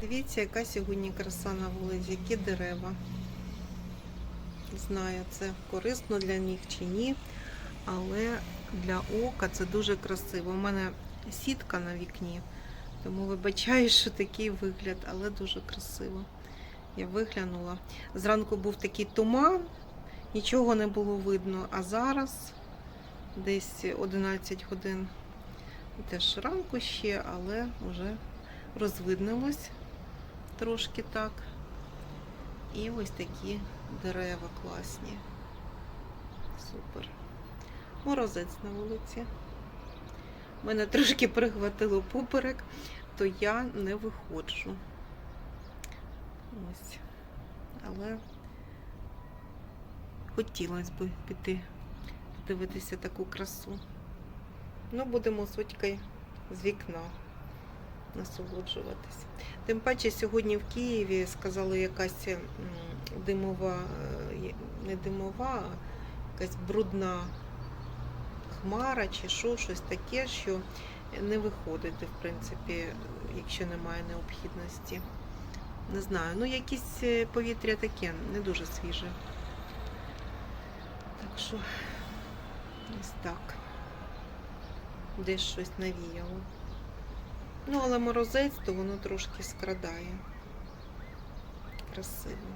Дивіться, яка сьогодні краса на вулиці, які дерева. Знаю, це корисно для них чи ні, але для ока це дуже красиво. У мене сітка на вікні, тому вибачаю, що такий вигляд, але дуже красиво. Я виглянула. Зранку був такий туман, нічого не було видно, а зараз десь 11 годин теж ранку ще, але вже розвиднилось трошки так. І ось такі дерева класні. Супер. Морозець на вулиці. Мене трошки прихватило поперек, то я не виходжу. Ось. Але хотілося б піти подивитися таку красу. Ну, будемо з з вікна насолоджуватись. Тим паче сьогодні в Києві сказали якась димова, е, не димова, а якась брудна хмара чи що, щось таке, що не виходити, в принципі, якщо немає необхідності. Не знаю, ну якесь е, повітря таке, не дуже свіже. Так що ось так. Десь щось навіяло. Ну, але морозець, то воно трошки скрадає. Красиво.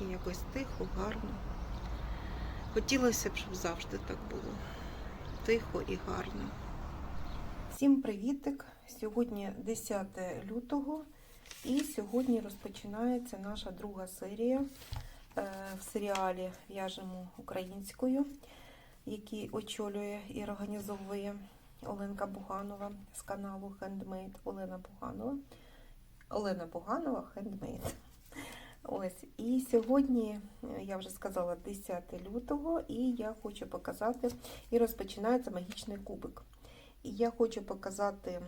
І якось тихо, гарно. Хотілося б, щоб завжди так було. Тихо і гарно. Всім привітик! Сьогодні 10 лютого і сьогодні розпочинається наша друга серія е, в серіалі В'яжемо українською, який очолює і організовує Оленка Буганова з каналу Handmade Олена Буганова. Олена Буганова Handmade. Ось. І сьогодні, е, я вже сказала, 10 лютого, і я хочу показати, і розпочинається магічний кубик. І я хочу показати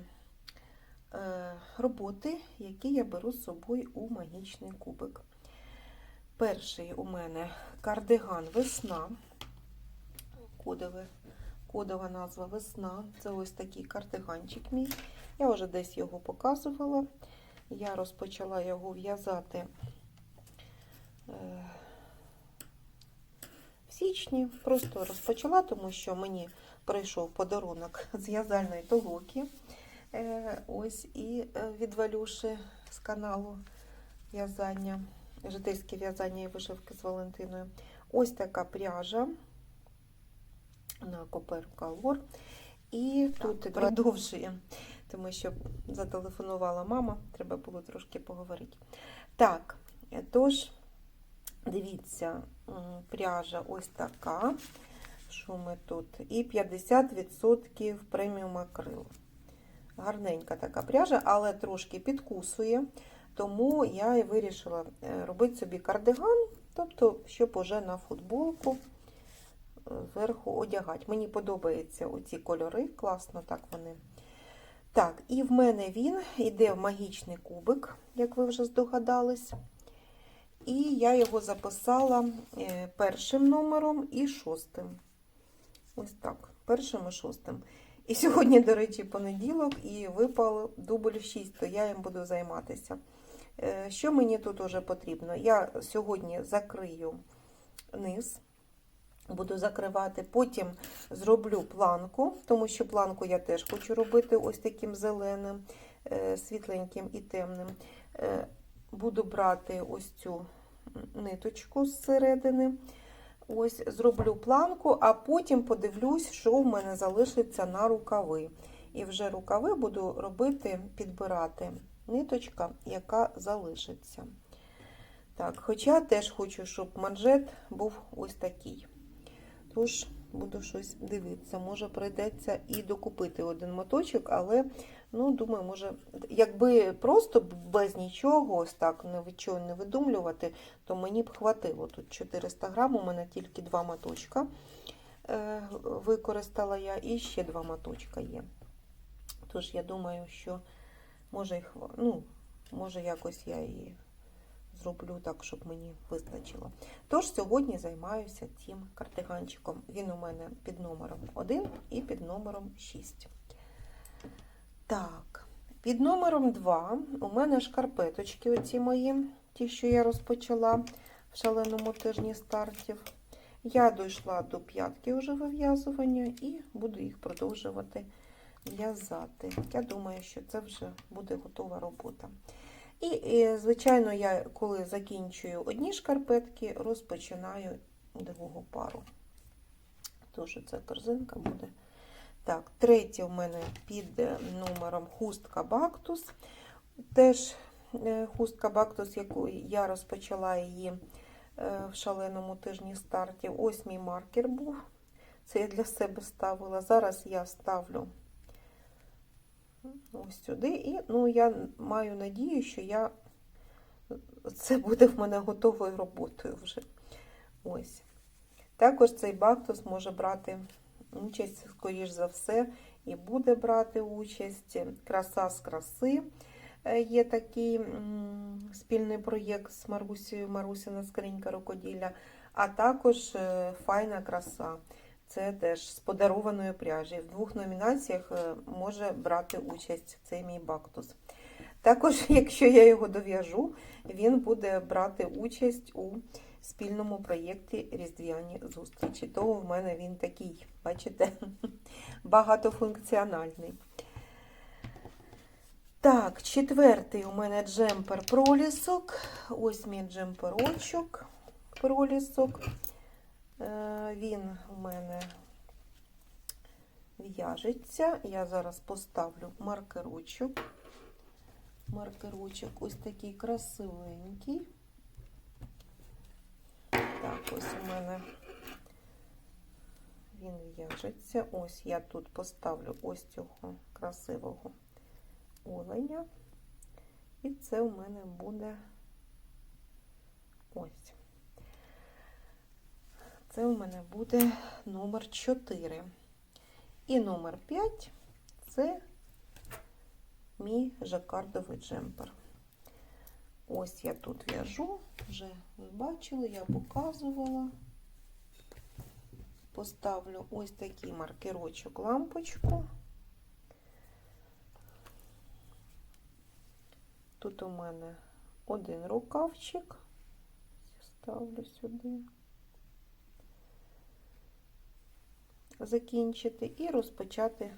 е, роботи, які я беру з собою у магічний кубик. Перший у мене кардиган весна. Кодове кодова назва весна. Це ось такий кардиганчик мій. Я вже десь його показувала. Я розпочала його в'язати е, в січні. Просто розпочала, тому що мені прийшов подарунок з в'язальної толоки. Е, Ось і е, від Валюши з каналу в'язання, жительське в'язання і вишивки з Валентиною. Ось така пряжа на Копер Калор. І тут продовжує, тому що зателефонувала мама, треба було трошки поговорити. Так, тож, дивіться, пряжа ось така. Що ми тут? І 50% преміум акрил. Гарненька така пряжа, але трошки підкусує. Тому я і вирішила е, робити собі кардиган, тобто, щоб уже на футболку зверху одягати. Мені подобаються оці кольори, класно так вони. Так, і в мене він йде в магічний кубик, як ви вже здогадались. І я його записала е, першим номером і шостим. Ось так, першим і шостим. І сьогодні, до речі, понеділок, і випав дубль 6, то я їм буду займатися. Е, Що мені тут уже потрібно? Я сьогодні закрию низ буду закривати. Потім зроблю планку, тому що планку я теж хочу робити ось таким зеленим, е, світленьким і темним. Е, Буду брати ось цю ниточку зсередини. Ось зроблю планку, а потім подивлюсь, що в мене залишиться на рукави. І вже рукави буду робити, підбирати ниточка, яка залишиться. Так, Хоча теж хочу, щоб манжет був ось такий. Тож, буду щось дивитися. Може, прийдеться і докупити один моточок, але, ну, думаю, може, якби просто без нічого, ось так, нічого не видумлювати, то мені б хватило. Тут 400 грам, у мене тільки два моточка е, використала я, і ще два моточка є. Тож, я думаю, що може, ну, може якось я і зроблю так, щоб мені вистачило. Тож сьогодні займаюся цим кардиганчиком. Він у мене під номером 1 і під номером 6. Так, Під номером 2 у мене шкарпеточки, оці мої, ті, що я розпочала в шаленому тижні стартів. Я дійшла до п'ятки вже вив'язування і буду їх продовжувати в'язати. Я думаю, що це вже буде готова робота. І, і, звичайно, я коли закінчую одні шкарпетки, розпочинаю другу пару. Тож ця корзинка буде. Так, третє у мене під е, номером хустка Бактус. Теж е, хустка Бактус, яку я розпочала її е, в шаленому тижні стартів. Ось мій маркер був. Це я для себе ставила. Зараз я ставлю ось сюди. І ну, я маю надію, що я... це буде в мене готовою роботою вже. Ось. Також цей бактус може брати участь, скоріш за все, і буде брати участь. Краса з краси. Е, Є такий спільний проєкт з Марусією, Марусіна скринька рукоділля, а також е, файна краса. Це теж з подарованої пряжі. В двох номінаціях е, може брати участь цей мій бактус. Також, якщо я його дов'яжу, він буде брати участь у спільному проєкті Різдвяні зустрічі. Того в мене він такий, бачите, багатофункціональний. Так, четвертий у мене джемпер пролісок. Ось мій джемперочок пролісок. Е, Він у мене в'яжеться. Я зараз поставлю маркерочок. Маркерочок ось такий красивенький. Так, ось у мене він в'яжеться. Ось я тут поставлю ось цього красивого оленя. І це у мене буде ось. Це у мене буде номер 4. І номер 5 це мій жакардовий джемпер. Ось я тут в'яжу, вже ви бачили, я показувала. Поставлю ось такий маркерочок лампочку. Тут у мене один рукавчик. Ставлю сюди. Закінчити і розпочати,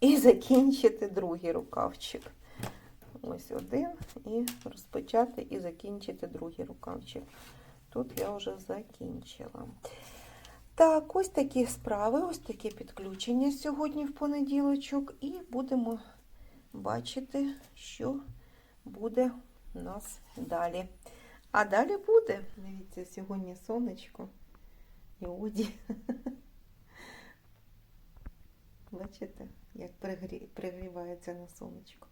і закінчити другий рукавчик. Ось один, і розпочати і закінчити другий рукавчик. Тут я вже закінчила. Так, ось такі справи, ось таке підключення сьогодні в понеділочок, і будемо бачити, що буде у нас далі. А далі буде. Дивіться, сьогодні сонечко і оді. Бачите, як пригрі... пригрівається на сонечко.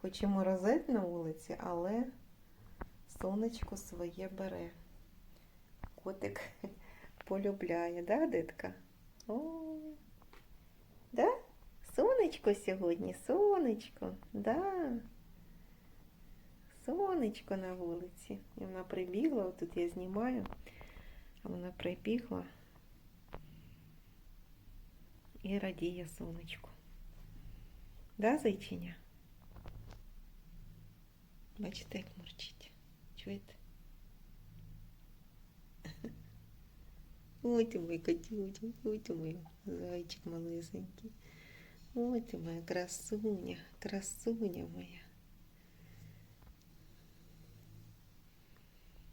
Хоч і морозить на вулиці, але сонечко своє бере. Котик полюбляє, да, дитка? Ой. Да? Сонечко сьогодні, сонечко, да. Сонечко на вулиці. І вона прибігла, отут я знімаю, а вона прибігла і радіє сонечку. Да, зайчиня? Бачите, як мурчить. Чуєте? Ой, ти мій котюня, ой, ти мій зайчик малесенький. Ой, ти моя красуня, красуня моя.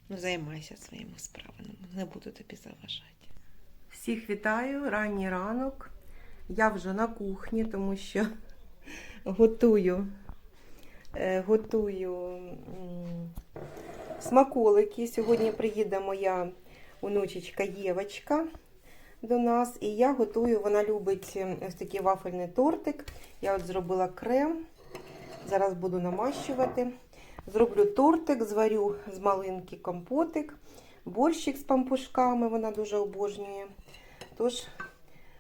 Ну, займайся своїми справами, не буду тобі заважати. Всіх вітаю, ранній ранок. Я вже на кухні, тому що готую, е, готую смаколики. Сьогодні приїде моя онучечка Євочка до нас, і я готую, вона любить ось такий вафельний тортик. Я от зробила крем. Зараз буду намащувати. Зроблю тортик, зварю з малинки компотик, борщик з пампушками, вона дуже обожнює. Тож,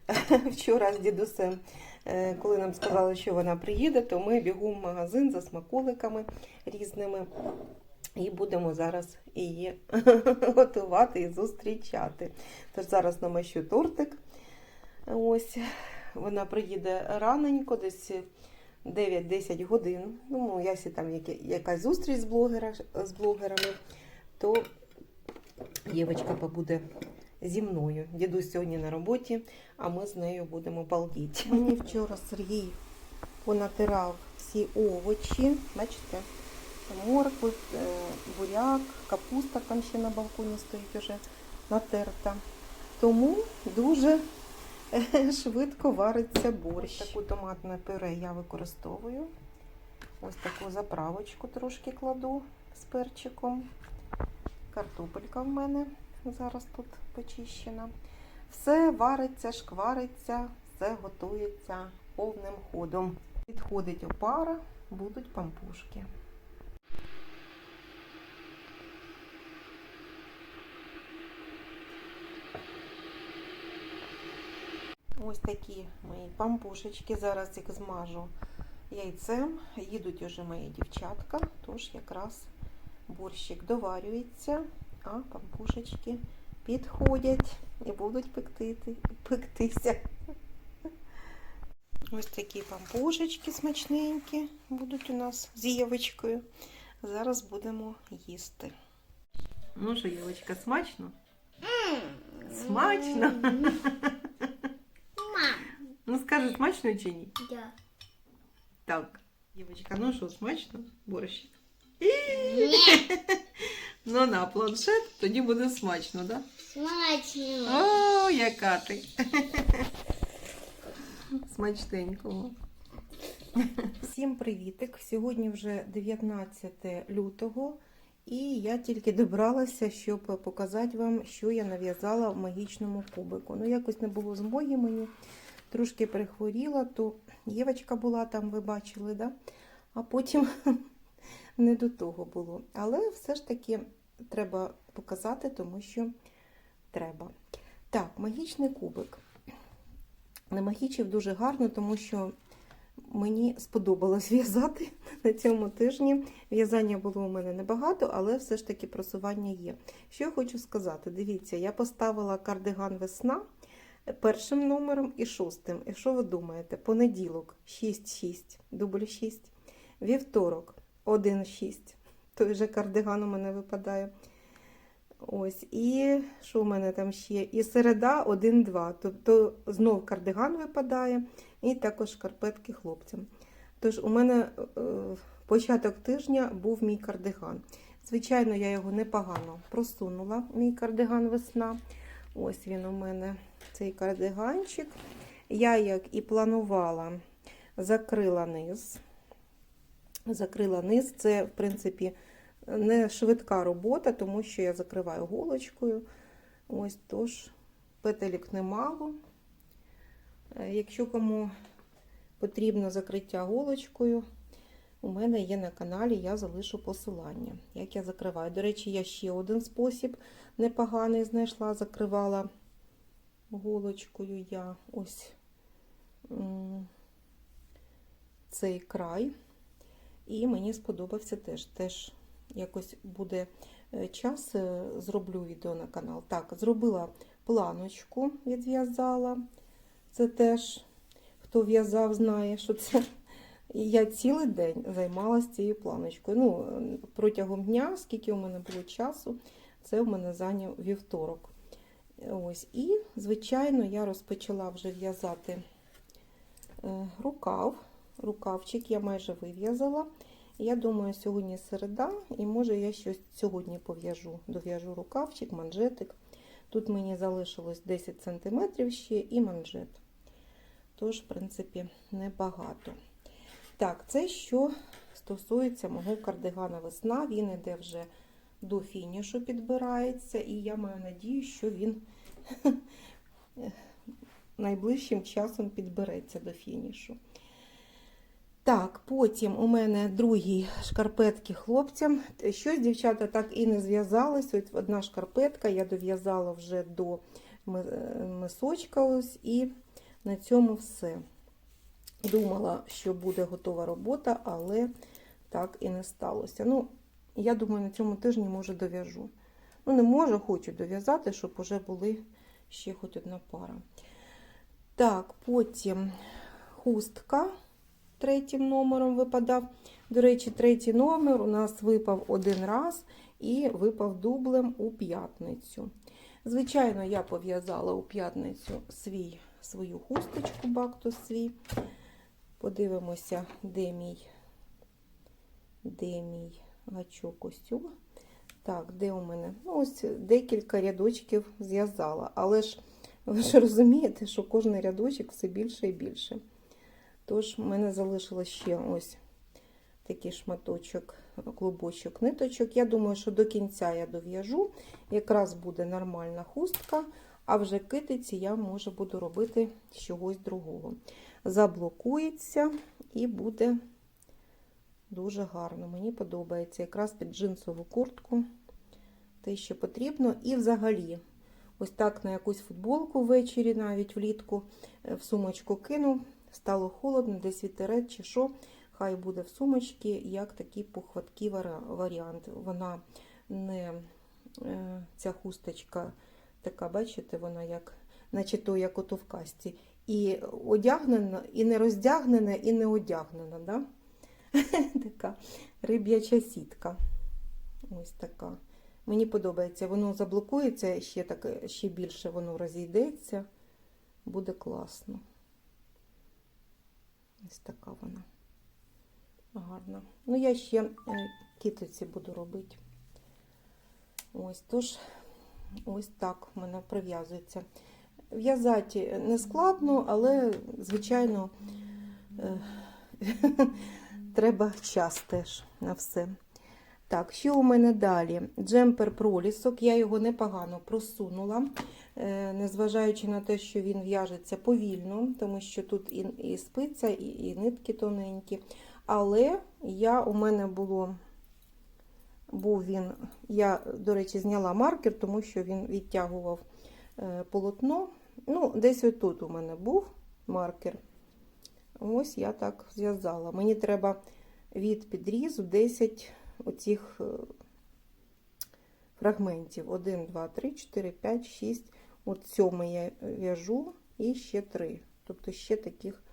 вчора з дідусем, е, коли нам сказали, що вона приїде, то ми бігом в магазин за смаколиками різними. І будемо зараз її готувати і зустрічати. Тож зараз намащу тортик. Ось, вона приїде раненько, десь 9-10 годин. Ну, якщо там якась зустріч з, блогера, з блогерами, то Євочка побуде зі мною. Дідусь сьогодні на роботі, а ми з нею будемо балдіти. Мені вчора Сергій понатирав всі овочі. Бачите? Моркви, е, буряк, капуста там ще на балконі стоїть уже натерта. Тому дуже е, швидко вариться борщ. Таку томатне пюре я використовую. Ось таку заправочку трошки кладу з перчиком. Картопелька в мене зараз тут почищена. Все вариться, шквариться, все готується повним ходом. Підходить опара, будуть пампушки. Ось такі мої пампушечки. Зараз їх змажу яйцем. Їдуть уже мої дівчатка, тож якраз борщик доварюється, а пампушечки підходять і будуть пекти, пектися. Ось такі пампушечки смачненькі будуть у нас з Євочкою. Зараз будемо їсти. Ну що, Євочка, смачно? Смачно? Ну скажи, смачно чи ні? Да. Так. Євочка, ну що, смачно? Борщик? Нет, Ну на планшет, тоді буде смачно, так? Да? смачно. О, яка ти. Смачненького. Всім привітик! Сьогодні вже 19 лютого, і я тільки добралася, щоб показати вам, що я нав'язала в магічному кубику. Ну, якось не було змоги мені, трошки перехворіла, то Євочка була там, ви бачили, да? а потім не до того було. Але все ж таки треба показати, тому що треба. Так, магічний кубик. Намагічив дуже гарно, тому що мені сподобалось в'язати на цьому тижні. В'язання було у мене небагато, але все ж таки просування є. Що я хочу сказати? Дивіться, я поставила кардиган весна першим номером і шостим. І що ви думаєте? Понеділок 6-6, дубль 6, вівторок 1-6. Той же кардиган у мене випадає. Ось, і що в мене там ще? І середа 1-2. Тобто знов кардиган випадає, і також шкарпетки хлопцям. Тож у мене е, початок тижня був мій кардиган. Звичайно, я його непогано просунула, мій кардиган весна. Ось він у мене, цей кардиганчик. Я, як і планувала, закрила низ. Закрила низ. Це, в принципі, не швидка робота, тому що я закриваю голочкою. Ось тож петелік немало. Е, Якщо кому потрібно закриття голочкою, у мене є на каналі, я залишу посилання, як я закриваю. До речі, я ще один спосіб непоганий знайшла, закривала голочкою я ось цей край. І мені сподобався теж. Теж якось буде е, час, е, зроблю відео на канал. Так, зробила планочку, відв'язала. Це теж, хто в'язав, знає, що це. Я цілий день займалася цією планочкою. Ну, протягом дня, скільки у мене було часу, це у мене зайняв вівторок. Ось. І, звичайно, я розпочала вже в'язати е, рукав. Рукавчик я майже вив'язала. Я думаю, сьогодні середа, і може я щось сьогодні пов'яжу. Дов'яжу рукавчик, манжетик. Тут мені залишилось 10 см ще і манжет. Тож, в принципі, небагато. Так, це що стосується мого кардигана весна. Він іде вже до фінішу, підбирається, і я маю надію, що він найближчим часом підбереться до фінішу. Так, потім у мене другі шкарпетки хлопцям. Щось, дівчата, так і не зв'язалось. Ось одна шкарпетка, я дов'язала вже до мисочка. ось, І на цьому все. Думала, що буде готова робота, але так і не сталося. Ну, я думаю, на цьому тижні, може, дов'яжу. Ну, не можу, хочу дов'язати, щоб вже були ще хоч одна пара. Так, потім хустка. Третім номером випадав. До речі, третій номер у нас випав один раз і випав дублем у п'ятницю. Звичайно, я пов'язала у п'ятницю свій, свою хусточку, бактус свій. Подивимося, де мій, де мій гачок костюм. Так, де у мене? Ну, ось декілька рядочків зв'язала. Але ж ви ж розумієте, що кожен рядочок все більше і більше. Тож, в мене залишилось ще ось такий шматочок, клубочок ниточок. Я думаю, що до кінця я дов'яжу. Якраз буде нормальна хустка, а вже китиці я може буду робити чогось другого. Заблокується і буде дуже гарно. Мені подобається якраз під джинсову куртку. Те, що потрібно. І взагалі, ось так на якусь футболку ввечері, навіть влітку, е, в сумочку кинув. Стало холодно, десь вітерець чи що. Хай буде в сумочці, як такий похваткий варіант. Вона не е, ця хусточка така, бачите, вона як, наче то, як ото в касті. І одягнена, і не роздягнена, і не одягнена. Да? така риб'яча сітка. Ось така. Мені подобається, воно заблокується, ще, так, ще більше воно розійдеться. Буде класно. Ось така вона. Гарна. Ну, я ще е, китиці буду робити. Ось, тож, ось так в мене прив'язується. В'язати не складно, але, звичайно, е, треба час теж на все. Так, що у мене далі? Джемпер пролісок, я його непогано просунула, незважаючи на те, що він в'яжеться повільно, тому що тут і, і спиця, і, і нитки тоненькі. Але я, у мене було, був він, я, до речі, зняла маркер, тому що він відтягував е, полотно. Ну, десь отут у мене був маркер. Ось я так зв'язала. Мені треба від підрізу 10 оцих е, фрагментів. 1, 2, 3, 4, 5, 6. От сьомий я в'яжу і ще 3. Тобто ще таких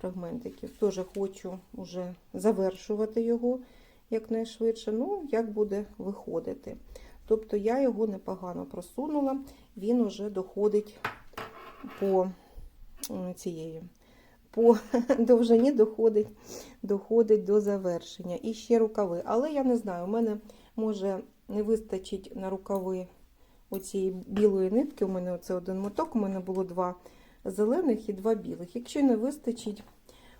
фрагментиків. Теж хочу вже завершувати його якнайшвидше. Ну, як буде виходити. Тобто я його непогано просунула, він вже доходить по цієї. По довжині доходить, доходить до завершення. І ще рукави. Але я не знаю, у мене може не вистачить на рукави оцієї білої нитки. У мене оце один моток, у мене було два зелених і два білих. Якщо не вистачить,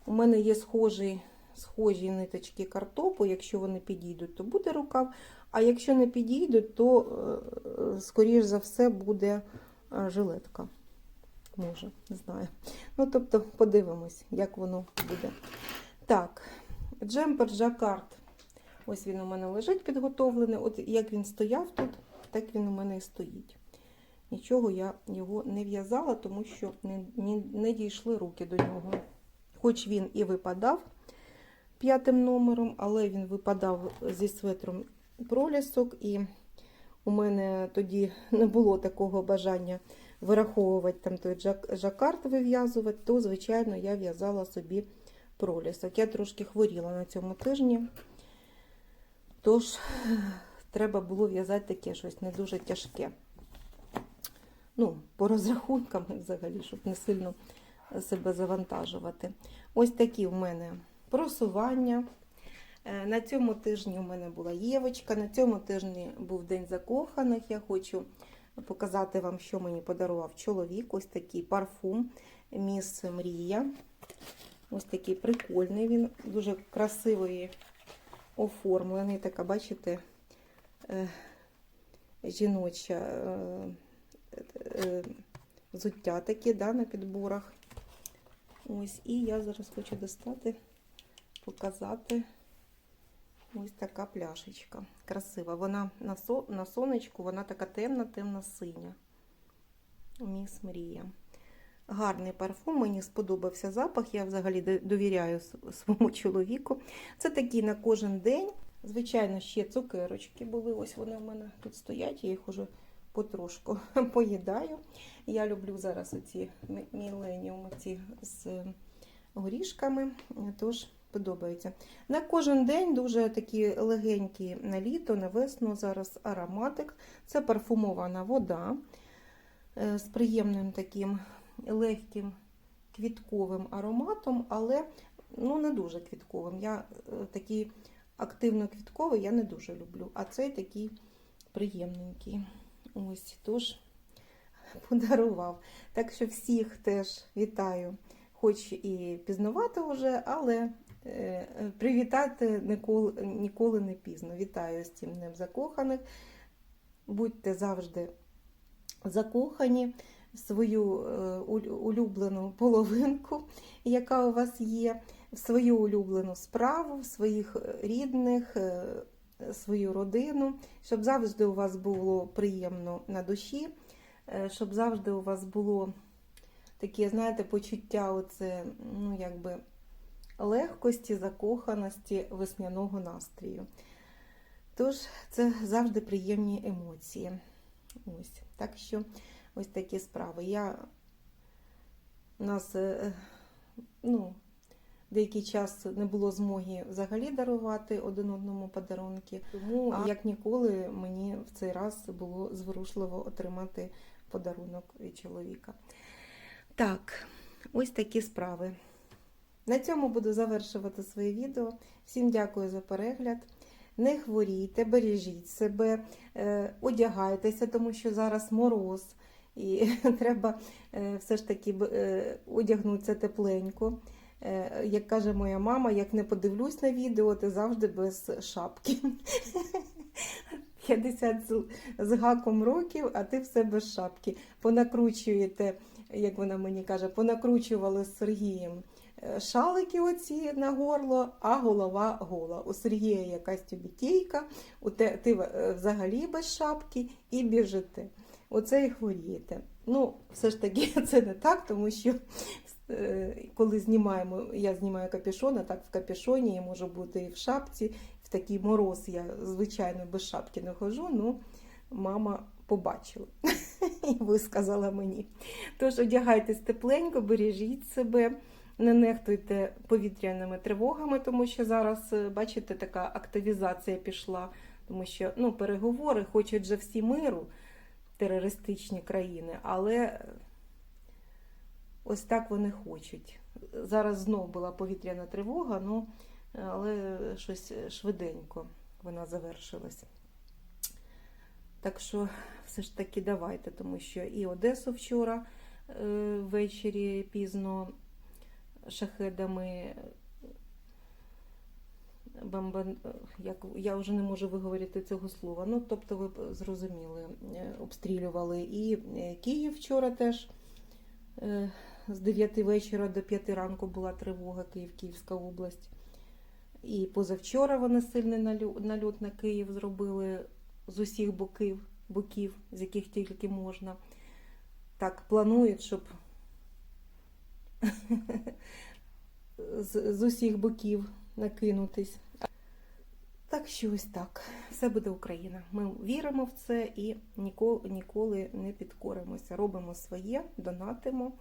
у мене є схожі, схожі ниточки картопу. Якщо вони підійдуть, то буде рукав. А якщо не підійдуть, то, е, скоріш за все, буде е, жилетка. Може, не знаю. Ну, тобто, подивимось, як воно буде. Так, джемпер жакард. Ось він у мене лежить підготовлений. От як він стояв тут, так він у мене і стоїть. Нічого я його не в'язала, тому що не, не, не дійшли руки до нього. Хоч він і випадав п'ятим номером, але він випадав зі светром пролісок, і у мене тоді не було такого бажання вираховувати там той жак- жакард вив'язувати, то, звичайно, я в'язала собі пролісок. Я трошки хворіла на цьому тижні, тож треба було в'язати таке щось не дуже тяжке. Ну, по розрахункам взагалі, щоб не сильно себе завантажувати. Ось такі в мене просування. Е, На цьому тижні у мене була Євочка, на цьому тижні був День закоханих. Я хочу показати вам, що мені подарував чоловік. Ось такий парфум Міс Мрія. Ось такий прикольний він, дуже красивий оформлений. Така, бачите, жіноча е, е, взуття такі да, на підборах. Ось, і я зараз хочу достати, показати. Ось така пляшечка. Красива. Вона на, со, на сонечку, вона така темна, темна синя. Міс Мрія. Гарний парфум, мені сподобався запах. Я взагалі довіряю своєму чоловіку. Це такий на кожен день. Звичайно, ще цукерочки були. Ось вони в мене тут стоять, я їх уже потрошку поїдаю. Я люблю зараз оці мі- міленіум, ці з горішками, тож подобається. На кожен день дуже такі легенькі на літо, на весну зараз ароматик. Це парфумована вода е, з приємним таким легким квітковим ароматом, але ну, не дуже квітковим. Я е, такий активно квітковий я не дуже люблю, а цей такий приємненький. Ось, тож подарував. Так що всіх теж вітаю, хоч і пізнавато вже, але е, привітати ніколи, ніколи не пізно. Вітаю з цим днем закоханих. Будьте завжди закохані свою е, улюблену половинку, яка у вас є, в свою улюблену справу, в своїх е, рідних, е, свою родину, щоб завжди у вас було приємно на душі, е, щоб завжди у вас було таке, знаєте, почуття оце, ну, якби легкості, закоханості, весняного настрію. Tож це завжди приємні емоції. Ось. Так що ось такі справи. Я у нас ну, деякий час не було змоги взагалі дарувати один одному подарунки. Тому, як ніколи, мені в цей раз було зворушливо отримати подарунок від чоловіка. Так, ось такі справи. На цьому буду завершувати своє відео. Всім дякую за перегляд. Не хворійте, бережіть себе, е, одягайтеся, тому що зараз мороз, і треба е, все ж таки е, одягнутися тепленько. Е, Як каже моя мама, як не подивлюсь на відео, ти завжди без шапки. 50 з- гаком років, а ти все без шапки. Понакручуєте, як вона мені каже, понакручували з Сергієм е, шалики оці на горло, а голова гола. У Сергія якась тюбітейка, у те, ти е, взагалі без шапки і біжите. Оце і хворієте. Ну, все ж таки, це не так, тому що коли знімаємо, я знімаю капюшон, а так в капюшоні я можу бути і в шапці. В такий мороз я, звичайно, без шапки не ходжу, ну мама побачила і висказала мені. Тож одягайтесь тепленько, бережіть себе, не нехтуйте повітряними тривогами, тому що зараз, е, бачите, така активізація пішла, тому що ну, переговори хочуть же всі миру, терористичні країни, але е, ось так вони хочуть. Зараз знов була повітряна тривога, ну, але щось швиденько вона завершилась. Так що все ж таки давайте, тому що і Одесу вчора е, ввечері пізно шахедами бомбан... як я вже не можу виговорити цього слова. Ну, тобто, ви зрозуміли, е, обстрілювали. І е, Київ вчора теж з 9 вечора до 5 ранку була тривога Київ, Київська область. І позавчора вони сильний нальот на Київ зробили з усіх боків, боків, з яких тільки можна. Так, планують, щоб з, усіх боків накинутись. Так що ось так. Все буде Україна. Ми віримо в це і ніколи, ніколи не підкоримося. Робимо своє, донатимо,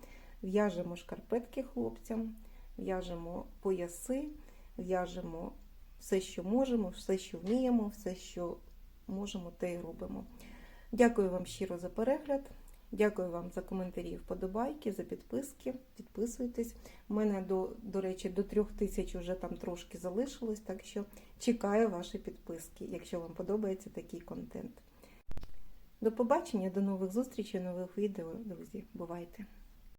в'яжемо шкарпетки хлопцям, в'яжемо пояси, в'яжемо все, що можемо, все, що вміємо, все, що можемо, те й робимо. Дякую вам щиро за перегляд. Дякую вам за коментарі, вподобайки, за підписки. Підписуйтесь. У мене, до, до речі, до трьох тисяч вже там трошки залишилось, так що чекаю ваші підписки, якщо вам подобається такий контент. До побачення, до нових зустрічей, нових відео, друзі. Бувайте!